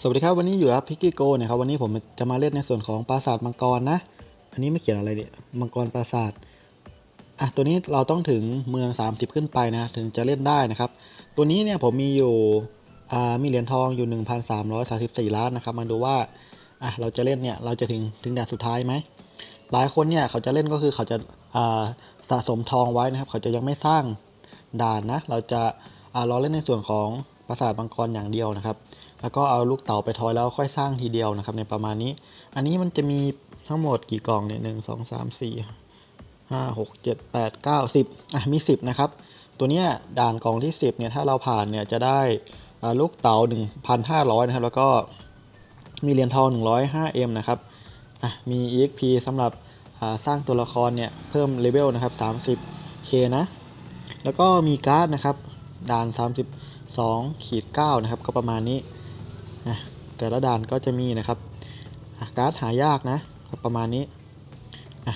สวัสดีครับวันนี้อยู่กับพิกกี้โกนะครับวันนี้ผมจะมาเล่นในส่วนของปราสาทมังกรนะ อันนี้ไม่เขียนอะไรเนี่ยมังกรปราสาทอะตัวนี้เราต้องถึงเมือง 30 ขึ้นไปนะถึงจะเล่นได้นะครับ ตัวนี้เนี่ยผมมีอยู่อ่ามีเหรียญทองอยู่ 1,334 ล้านนะครับมาดูว่าอะเราจะเล่นเนี่ยเราจะถึงถึงด่านสุดท้ายไหมหลายคนเนี่ยเขาจะเล่นก็คือเขาจะอ่าสะสมทองไว้นะครับ เขาจะยังไม่สร้างด่านนะเราจะอ่าเราเล่นในส่วนของปราสาทมังกรอย่างเดียวนะครับ แล้วก็เอาลูกเต๋าไปทอยแล้วค่อยสร้างทีเดียวนะครับ ในประมาณนี้ อันนี้มันจะมีทั้งหมดกี่กล่องเนี่ยหนึ่งสองสามสี่ห้าหกเจ็ดแปดเก้าสิบอะมีสิบนะครับ ตัวเนี้ยด่านกล่องที่สิบเนี่ยถ้าเราผ่านเนี่ยจะได้ลูกเต๋าหนึ่งพันห้าร้อยนะครับแล้วก็มีเหรียญทองหนึ่งร้อยห้าเอ็มนะครับอะมี exp สำหรับสร้างตัวละครเนี่ยเพิ่มเลเวลนะครับสามสิบเคนะ แล้วก็มีการ์ดนะครับด่าน 32ขีด9นะครับ ก็ประมาณนี้ แต่ละด่านก็จะมีนะครับการ์ดหายากนะประมาณนี้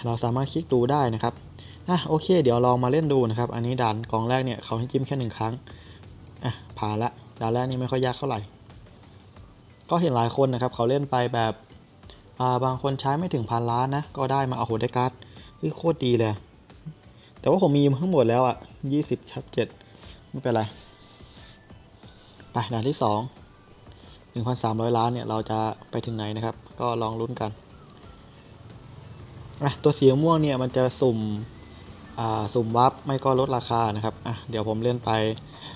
เราสามารถคลิกดูได้นะครับอะโอเค เดี๋ยวลองมาเล่นดูนะครับ อันนี้ด่านกองแรกเนี่ยเขาให้จิ้มแค่หนึ่งครั้งอะผ่านละด่านแรกนี่ไม่ค่อยยากเท่าไหร่ ก็เห็นหลายคนนะครับ เขาเล่นไปแบบอ่าบางคนใช้ไม่ถึงพันล้านนะ ก็ได้มาเอาโหได้การ์ดโคตรดีเลย แต่ว่าผมมีทั้งหมดแล้วอะยี่สิบชับเจ็ดไม่เป็นไร ไปด่านที่สอง 1,300 ล้านเนี่ยเราจะไปถึงไหนนะครับ ก็ลองลุ้นกันอะตัวสีม่วงเนี่ยมันจะสุ่มอ่าสุ่มวับไม่ก็ลดราคานะครับอะเดี๋ยวผมเล่นไป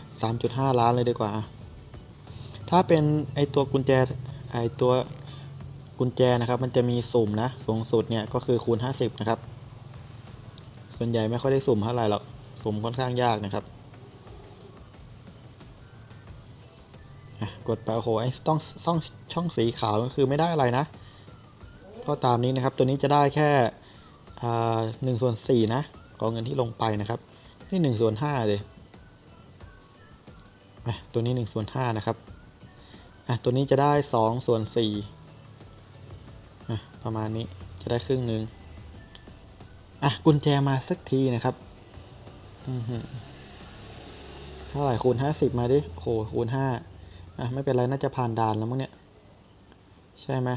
3.5 ล้านเลยดีกว่า ถ้าเป็นไอตัวกุญแจไอตัวกุญแจนะครับ มันจะมีสุ่มนะสูงสุดเนี่ยก็คือคูณ 50 นะครับ ส่วนใหญ่ไม่ค่อยได้สุ่มเท่าไหร่หรอกสุ่มค่อนข้างยากนะครับ กดไปโอ้โหไอ้ต้องช่องช่องสีขาวก็คือไม่ได้อะไรนะก็ตามนี้นะครับตัวนี้จะได้แค่หนึ่งส่วนสี่นะของเงินที่ลงไปนะครับนี่หนึ่งส่วนห้าเลยตัวนี้หนึ่งส่วนห้านะครับอะตัวนี้จะได้สองส่วนสี่อะประมาณนี้จะได้ครึ่งหนึ่งอะกุญแจมาสักทีนะครับอือเท่าไหร่คูณห้าสิบมาดิโอ้โหคูณห้า อะไม่เป็นไรน่าจะผ่านด่านแล้วมั้งเนี่ยใช่ไหม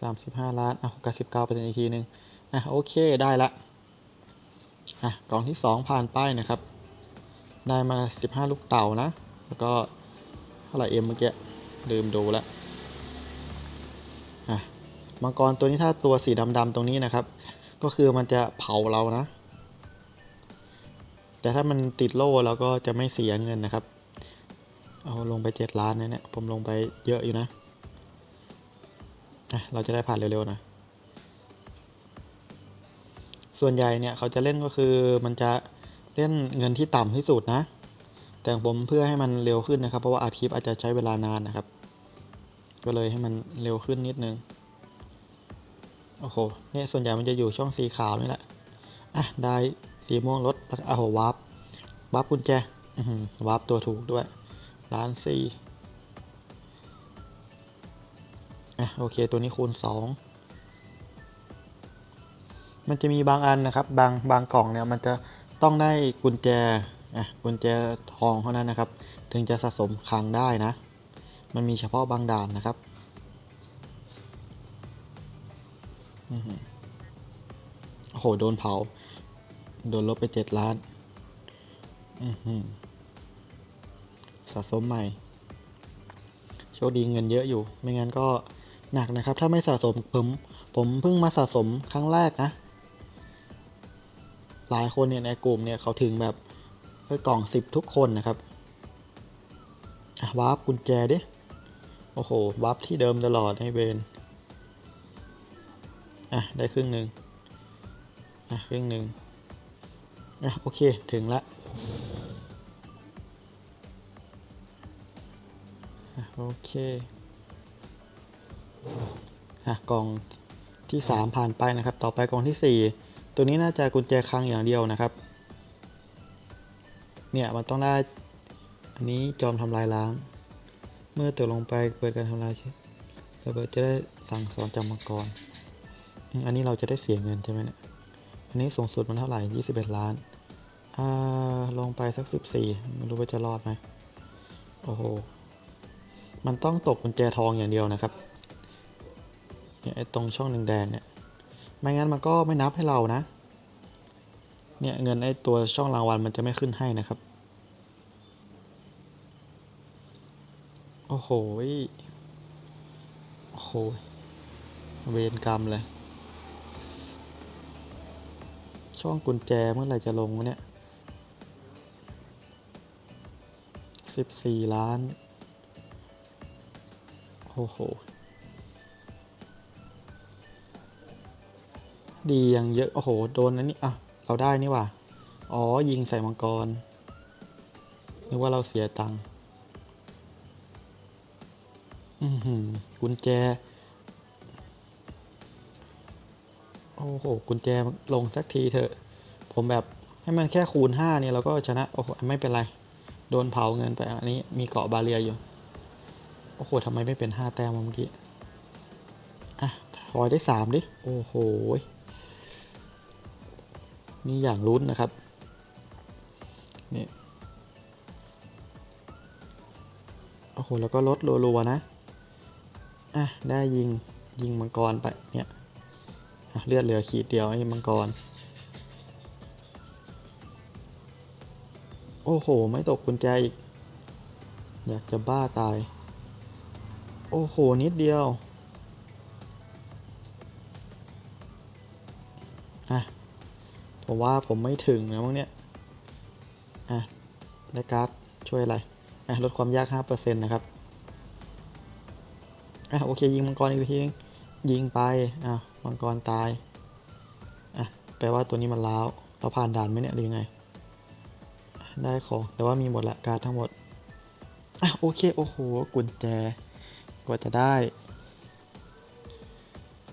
สามสิบห้าล้านอะหกสิบเก้าเปอร์เซ็นต์อีกทีหนึ่งอะโอเคได้ละอะกล่องที่สองผ่านไปนะครับ ได้มาสิบห้าลูกเต่านะ แล้วก็เท่าไหร่เอ็มเมื่อกี้ลืมดูแล้วอะมังกรตัวนี้ถ้าตัวสีดำๆตรงนี้นะครับ ก็คือมันจะเผาเรานะ แต่ถ้ามันติดโล่เราก็จะไม่เสียเงินนะครับ เอาลงไปเจ็ดล้านนะเนี่ย ผมลงไปเยอะอยู่นะอะเราจะได้ผ่านเร็วๆนะ ส่วนใหญ่เนี่ยเขาจะเล่นก็คือมันจะเล่นเงินที่ต่ำที่สุดนะ แต่ผมเพื่อให้มันเร็วขึ้นนะครับ เพราะว่าอาทิตย์อาจจะใช้เวลานานนะครับ ก็เลยให้มันเร็วขึ้นนิดนึง โอ้โห เนี่ยส่วนใหญ่มันจะอยู่ช่องสีขาวนี่แหละ อะ ได้สีม่วงลดโอ้โหวาร์ปวาร์ปกุญแจวาร์ปตัวถูกด้วย ล้านสี่อะโอเคตัวนี้คูณสองมันจะมีบางอันนะครับ บางบางกล่องเนี่ยมันจะต้องได้กุญแจอะกุญแจทองเท่านั้นนะครับ ถึงจะสะสมคลังได้นะ มันมีเฉพาะบางด่านนะครับอือโอ้โหโดนเผา โดนลบไปเจ็ดล้าน อือหือะสมใหม่ โชคดีเงินเยอะอยู่ ไม่งั้นก็หนักนะครับ ถ้าไม่สะสมผมผมเพิ่งมาสะสมครั้งแรกนะ หลายคนเนี่ยในกลุ่มเนี่ยเขาถึงแบบกล่องสิบทุกคนนะครับวาร์ปกุญแจดิ โอ้โหวาร์ปที่เดิมตลอดให้เวนอะ ได้ครึ่งหนึ่งอะ ครึ่งหนึ่งอะ โอเค ถึงละ โอเคอะกล่องที่สามผ่านไปนะครับ ต่อไปกล่องที่สี่ตัวนี้น่าจะกุญแจคลังอย่างเดียวนะครับ เนี่ยมันต้องได้ อันนี้จอมทำลายล้าง เมื่อตกลงไปเปิดการทำลายระเบิดจะได้สั่งสอนจากมังกรอืมอันนี้เราจะได้เสียเงินใช่ไหมเนี่ยอันนี้สูงสุดมันเท่าไหร่ 21 ล้าน อ่า ลงไปสัก 14 ไม่รู้ว่าจะรอดไหมโอ้โห มันต้องตกกุญแจทองอย่างเดียวนะครับเนี่ยไอ้ตรงช่องแดงๆเนี่ยไม่งั้นมันก็ไม่นับให้เรานะ เนี่ยเงินไอ้ตัวช่องรางวัลมันจะไม่ขึ้นให้นะครับ โอ้โหโอ้โห เวรกรรมเลย ช่องกุญแจเมื่อไหร่จะลงวะเนี่ยสิบสี่ล้าน โอ้โห ดียังเยอะ โอ้โห โดนนะนี่ อะ เราได้นี่ว่าอ๋อ ยิงใส่มังกร นึกว่าเราเสียตังค์อือหือกุญแจ โอ้โห กุญแจลงสักทีเถอะ ผมแบบให้มันแค่คูณห้าเนี่ยเราก็ชนะ โอ้โห ไม่เป็นไร โดนเผาเงินไปอันนี้มีเกาะบาเรียอยู่ โอ้โหทำไมไม่เป็นห้าแต้มเมื่อกี้ อะทอยได้สามดิ โอ้โห นี่อย่างลุ้นนะครับ นี่ โอ้โห แล้วก็ลดรัวๆนะ อะ ได้ยิง ยิงมังกรไป เนี่ยเลือดเหลือขีดเดียวไอ้มังกร โอ้โห ไม่ตกกุญแจอีก อยากจะบ้าตาย โอ้โห นิดเดียว อะ ผมว่าผมไม่ถึงนะมั้งเนี่ย อะได้การ์ดช่วยอะไร อะ ลดความยาก 5%นะครับ อะ โอเค ยิงมังกรอีกทีนึงยิงไป อะ มังกรตาย อะ แปลว่าตัวนี้มันล้าว เราผ่านด่านไหมเนี่ยหรือยังไง ได้ของ แต่ว่ามีหมดละการ์ดทั้งหมด อะ โอเค โอ้โห กุญแจ กว่าจะได้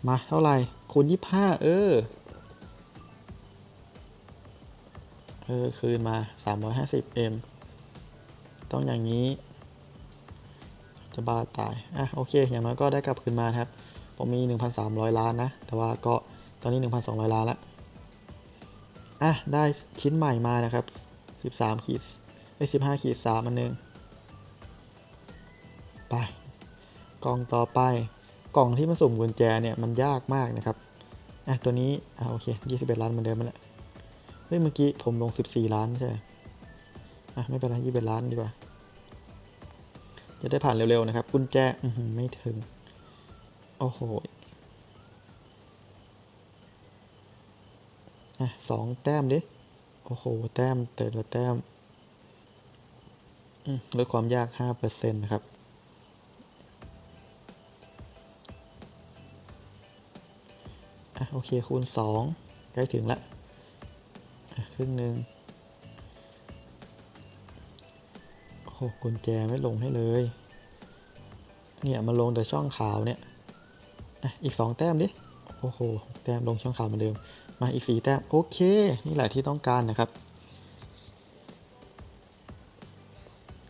มาเท่าไหร่คูณ25เออ เออ คืนมา 350M ต้องอย่างนี้ จะบ้าตาย อะ โอเค อย่างน้อยก็ได้กลับคืนมาครับ ผมมี 1,300 ล้านนะ แต่ว่าก็ตอนนี้ 1,200 ล้านละอะ ได้ชิ้นใหม่มานะครับ 13ขีดไอ้15ขีด3อันหนึ่ง กล่องต่อไป กล่องที่มันสุ่มกุญแจเนี่ยมันยากมากนะครับอะตัวนี้อะโอเค21ล้านเหมือนเดิมมันแหละเฮ้ยเมื่อกี้ผมลง14ล้านใช่ไหมอะไม่เป็นไร21ล้านดีกว่า จะได้ผ่านเร็วๆนะครับ กุญแจอือหือไม่ถึง โอ้โหอะสองแต้มดิโอ้โห แต้มแต่ละแต้มอืมลดความยาก 5%นะครับ อะโอเคคูณ 2 ใกล้ถึงละครึ่งหนึ่งโอ้หกุญแจไม่ลงให้เลย เนี่ยมาลงแต่ช่องขาวเนี่ยอีก 2 แต้มดิ โอ้โหแต้มลงช่องขาวเหมือนเดิม มาอีก 4 แต้ม โอเค นี่แหละที่ต้องการนะครับ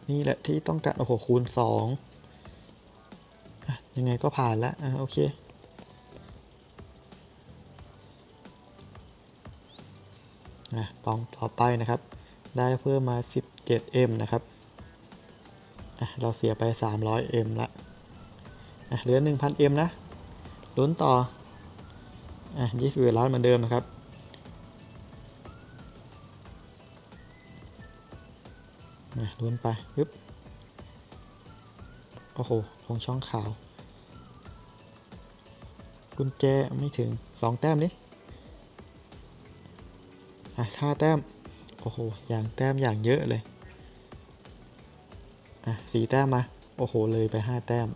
นี่แหละที่ต้องการ โอ้โห คูณ2อะยังไงก็ผ่านแล้วอะโอเค กล่องต่อไปนะครับ ได้เพิ่มมา 17M นะครับเราเสียไป 300M ละเหลือ 1,000M นะลุ้นต่ออะ21ล้านเหมือนเดิมนะครับอะลุ้นไปปึ๊บโอ้โหลงช่องขาว กุญแจไม่ถึง 2 แต้มนี่ อะห้าแต้ม โอ้โห อย่างแต้มอย่างเยอะเลย อะสี่แต้มมา โอ้โห เลยไปห้าแต้ม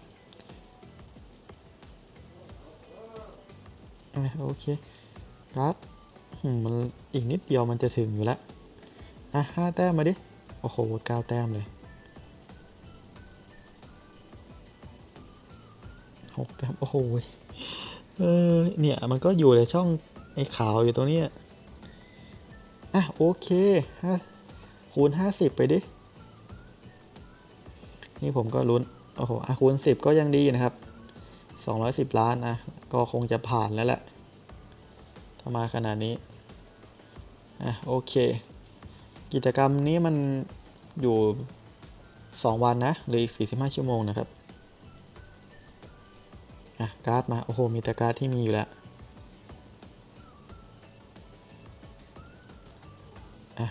อะโอเคการ์ดอืมมันอีกนิดเดียวมันจะถึงอยู่แล้ว อะห้าแต้มมาดิ โอ้โหเก้าแต้มเลยหกแต้มโอ้โห เออ เนี่ย มันก็อยู่ในช่องไอ้ขาวอยู่ตรงนี้ อะโอเคคูณห้าสิบไปดิ นี่ผมก็ลุ้น โอ้โหอะคูณสิบก็ยังดีนะครับสองร้อยสิบล้านนะ ก็คงจะผ่านแล้วแหละถ้ามาขนาดนี้ อะโอเค กิจกรรมนี้มันอยู่สองวันนะหรืออีกสี่สิบห้าชั่วโมงนะครับ อะการ์ดมา โอ้โห มีแต่การ์ดที่มีอยู่แล้ว อะ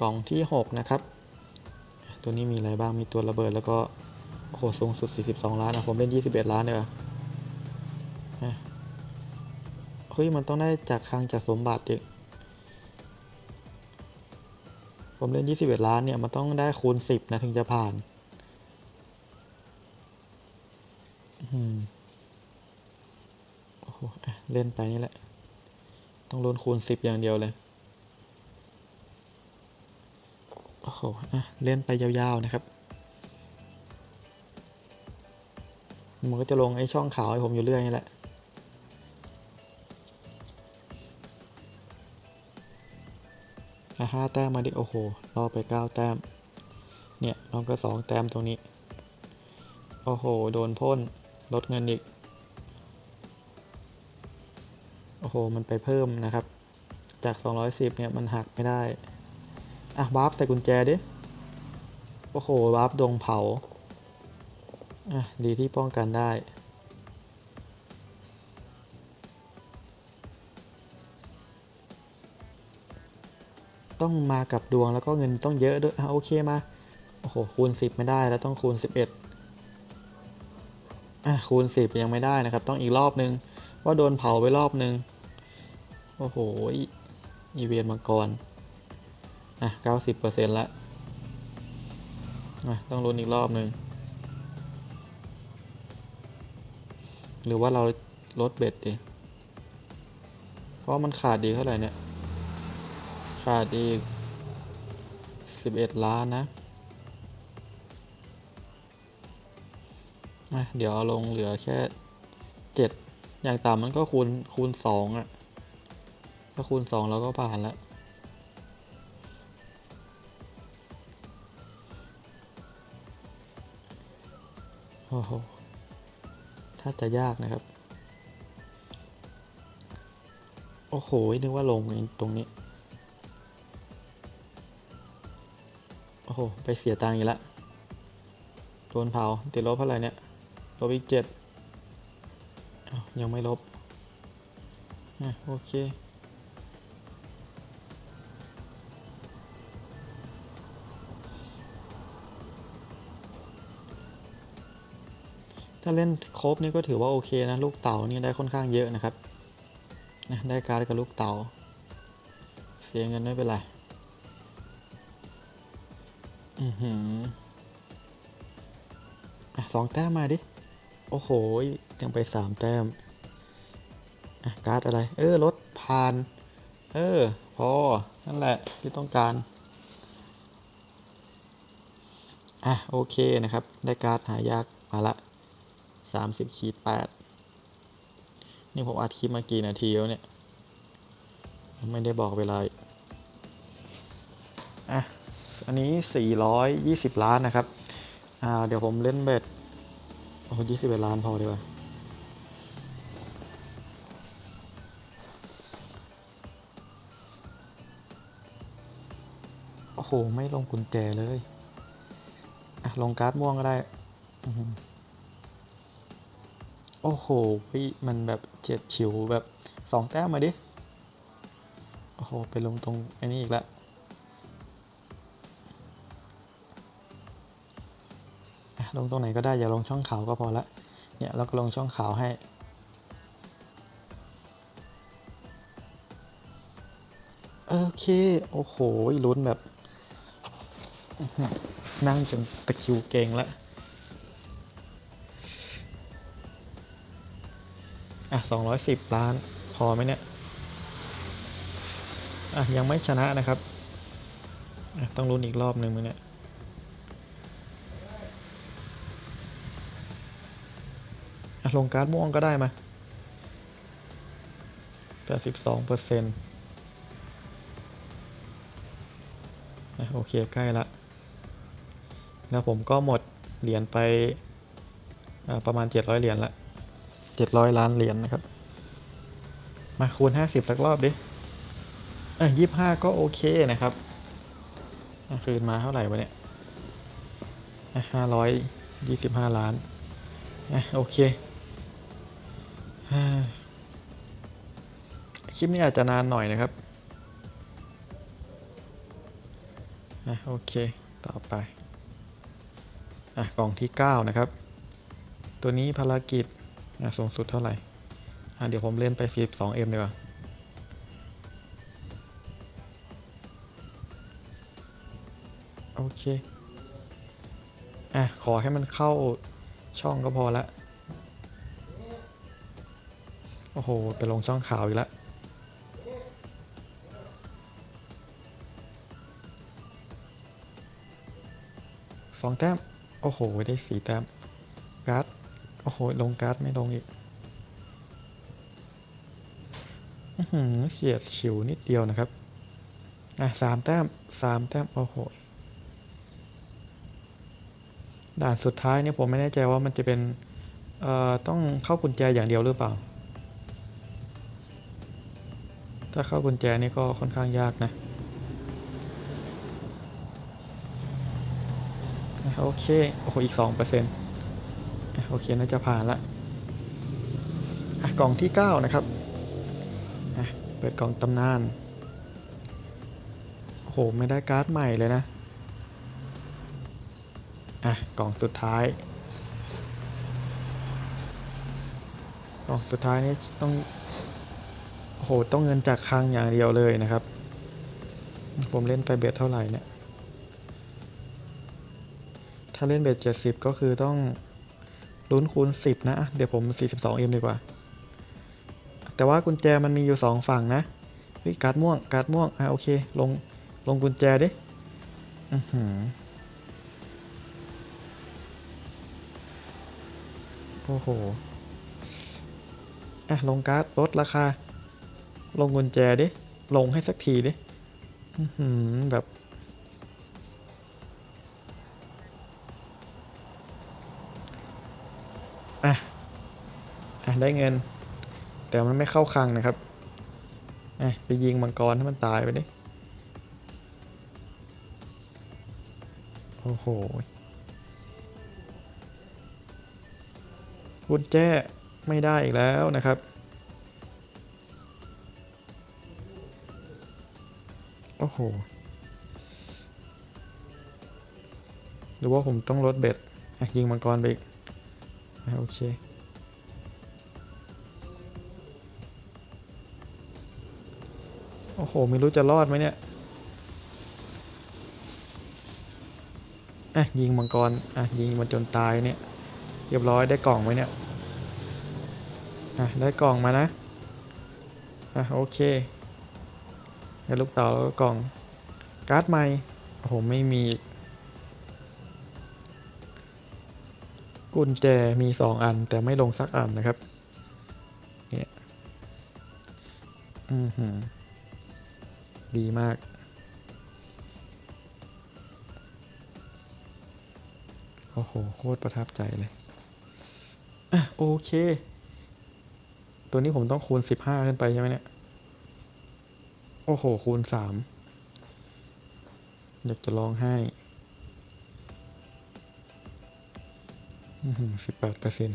กล่องที่ 6 นะครับ ตัวนี้มีอะไรบ้างมีตัวระเบิดแล้วก็โอ้โหสูงสุด 42 ล้านอะผมเล่น 21 ล้านเลยอะเฮ้ยมันต้องได้จากคลังจากสมบัติอีกผมเล่น 21 ล้านเนี่ย มันต้องได้คูณ 10 นะ ถึงจะผ่าน อืมโอ้โหเล่นไปนี่แหละ ต้องลุ้นคูณ 10 อย่างเดียวเลย โอ้โหอะเล่นไปยาวๆนะครับ มันก็จะลงไอ้ช่องขาวให้ผมอยู่เรื่อยนี่แหละอะห้าแต้มมาดิ โอ้โห รอไปเก้าแต้ม เนี่ยน้องก็สองแต้มตรงนี้ โอ้โห โดนพ่น ลดเงินอีก โอ้โห มันไปเพิ่มนะครับ จาก 210เนี่ย มันหักไม่ได้ อะวาร์ปใส่กุญแจดิ โอ้โหวาร์ปดงเผา อะ ดีที่ป้องกันได้ ต้องมากับดวงแล้วก็เงินต้องเยอะด้วย อะ โอเคมา โอ้โห คูณ 10 ไม่ได้แล้วต้องคูณ 11 อะ คูณ 10 ยังไม่ได้นะครับ ต้องอีกรอบนึง ว่าโดนเผาไปรอบนึง โอ้โห อีเวนต์มังกร อะ90%ละอะต้องลุ้นอีกรอบหนึ่งหรือว่าเราลดเบ็ดดิเพราะมันขาดดีเท่าไหร่เนี่ย ขาดอีก11ล้านนะเดี๋ยวเอาลงเหลือแค่7อย่างต่ำมันก็คูณคูณ2อะถ้าคูณ2เราก็ผ่านแล้ว โอ้โหถ้าจะยากนะครับ โอ้โห นึกว่าลงตรงนี้ โอ้โห ไปเสียตังค์อีกแล้วโดนเผาติดลบเท่าไหร่เนี่ย ลบอีกเจ็ดยังไม่ลบ โอเค ถ้าเล่นครบนี่ก็ถือว่าโอเคนะลูกเต่านี่ได้ค่อนข้างเยอะนะครับนะได้การ์ดกับลูกเต่า เสียเงินไม่เป็นไรอือหืออะสองแต้มมาดิ โอ้โห ยังไปสามแต้มอะการ์ดอะไร เออรถผ่าน เออ พอ นั่นแหละที่ต้องการอะโอเคนะครับ ได้การ์ดหายากมาละ สามสิบขีดแปดนี่ผมอัดคลิปมากี่นาทีแล้วเนี่ย ไม่ได้บอกเวลาอะ อันนี้ 420 ล้านนะครับ อ่า เดี๋ยวผมเล่นเบ็ด โอ้ยี่สิบเอ็ดล้านพอดีกว่าโอ้โห ไม่ลงกุญแจเลย อะ ลงการ์ดม่วงก็ได้อือ โอ้โหพี่มันแบบเจ็ดฉิวแบบสองแต้มมาดิ โอ้โห ไปลงตรงไอ้นี่อีกแล้วลงตรงไหนก็ได้อย่าลงช่องขาวก็พอละ เนี่ยเราก็ลงช่องขาวให้ โอเค โอ้โหลุ้นแบบ นั่งจนตะคิวเก่งละ อะสองร้อยสิบล้าน พอไหมเนี่ย อะ ยังไม่ชนะนะครับ อะ ต้องลุ้นอีกรอบหนึ่งมั้ยเนี่ย อะ ลงการ์ดม่วงก็ได้มาแปดสิบสองเปอร์เซ็นต์อะโอเค ใกล้ละ แล้วผมก็หมดเหรียญไปอ่าประมาณเจ็ดร้อยเหรียญละ จ็ดร้อยล้านเหรียญนะครับ มาคูณห้าสิบสักรอบดิเอ้ยยี่ห้าก็โอเคนะครับคืนมาเท่าไหร่วะเนี่ยห้าร้อยยี่สิบห้าล้านอะโอเคคลิปนี้อาจจะนานหน่อยนะครับอะโอเค ต่อไปอะกล่องที่ 9 นะครับ ตัวนี้ภารกิจ สูงสุดเท่าไหร่อะเดี๋ยวผมเล่นไป 42M ดีกว่าโอเค อะ ขอให้มันเข้าช่องก็พอละ โอ้โห ไปลงช่องขาวอีกแล้วสองแต้ม โอ้โห ได้สี่แต้มการ์ด โอ้โห ลงการ์ดไม่ลงอีกอืเฉียดฉิวนิดเดียวนะครับ อะสามแต้มสามแต้ม โอ้โห ด่านสุดท้ายเนี่ยผมไม่แน่ใจว่ามันจะเป็น เอ่อ ต้องเข้ากุญแจอย่างเดียวหรือเปล่า ถ้าเข้ากุญแจนี่ก็ค่อนข้างยากนะ โอเค โอ้โห อีกสองเปอร์เซ็นต์ โอเคน่าจะผ่านละอะกล่องที่เก้านะครับเปิดกล่องตำนานโหไม่ได้การ์ดใหม่เลยนะอะกล่องสุดท้าย กล่องสุดท้ายนี่ต้องโอ้โหต้องเงินจากคลังอย่างเดียวเลยนะครับ ผมเล่นไปเบ็ดเท่าไหร่เนี่ย ถ้าเล่นเบ็ดเจ็ดสิบก็คือต้อง ลุ้นคูณสิบนะ เดี๋ยวผมสี่สิบสองเอ็มดีกว่า แต่ว่ากุญแจมันมีอยู่สองฝั่งนะเฮ้ยการ์ดม่วง การ์ดม่วง อะโอเค ลง ลงกุญแจดิอือหือโอ้โห อะ ลงการ์ดลดราคา ลงกุญแจดิ ลงให้สักทีดิ อือหือแบบ ได้เงิน แต่มันไม่เข้าคลังนะครับไปยิงมังกรให้มันตายไปดิโอ้โหกุญแจไม่ได้อีกแล้วนะครับ โอ้โห หรือว่าผมต้องลดเบ็ดยิงมังกรไปอีก โอเค โอ้โหไม่รู้จะรอดไหมเนี่ยอะยิงมังกรอะยิงมันจนตายเนี่ยเรียบร้อยได้กล่องไหมเนี่ยอะได้กล่องมานะอะโอเคได้ลูกเต๋าแล้วก็กล่องการ์ดใหม่โอ้โหไม่มีกกุญแจมีสองอันแต่ไม่ลงสักอันนะครับเนี่ยอือหือ ดีมาก โอ้โห โคตรประทับใจเลย อะ โอเค ตัวนี้ผมต้องคูณสิบห้าขึ้นไปใช่ไหมเนี่ย โอ้โห คูณสามอยากจะร้องไห้สิบแปดเปอร์เซ็น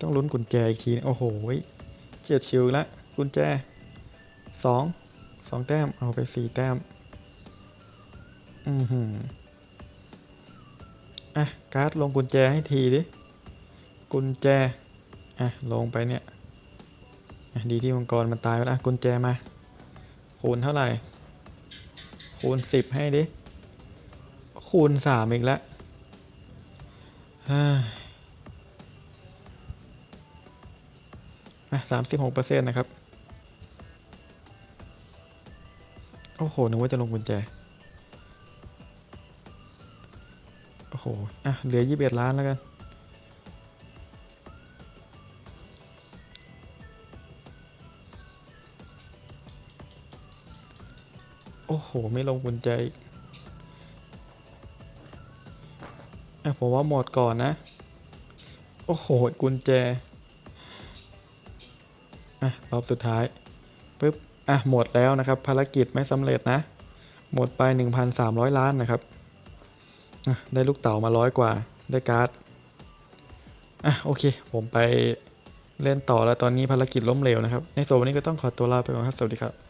ต้องลุ้นกุญแจอีกทีนะโอ้โห เจ็ดชิวละกุญแจสองสองแต้ม เอาไปสี่แต้ม อือหือ อะ การ์ดลงกุญแจให้ทีดิ กุญแจ อะ ลงไปเนี่ย อะ ดีที่มังกรมันตายไปแล้วอะกุญแจมา คูณเท่าไหร่ คูณสิบให้ดิ คูณสามอีกแล้ว อ่าอะสามสิบหกเปอร์เซ็นต์นะครับ โอ้โห นึกว่าจะลงกุญแจ โอ้โห อะ เหลือยี่สิบเอ็ดล้านแล้วกัน โอ้โห ไม่ลงกุญแจอีกอะผมว่าหมดก่อนนะ โอ้โห กุญแจ อะรอบสุดท้ายปึ๊บอะหมดแล้วนะครับ ภารกิจไม่สำเร็จนะ หมดไป 1,300 ล้านนะครับอะได้ลูกเต่ามาร้อยกว่าได้การ์ดอะโอเค ผมไปเล่นต่อแล้วตอนนี้ภารกิจล้มเหลวนะครับ ในส่วนวันนี้ก็ต้องขอตัวลาไปก่อนครับ สวัสดีครับ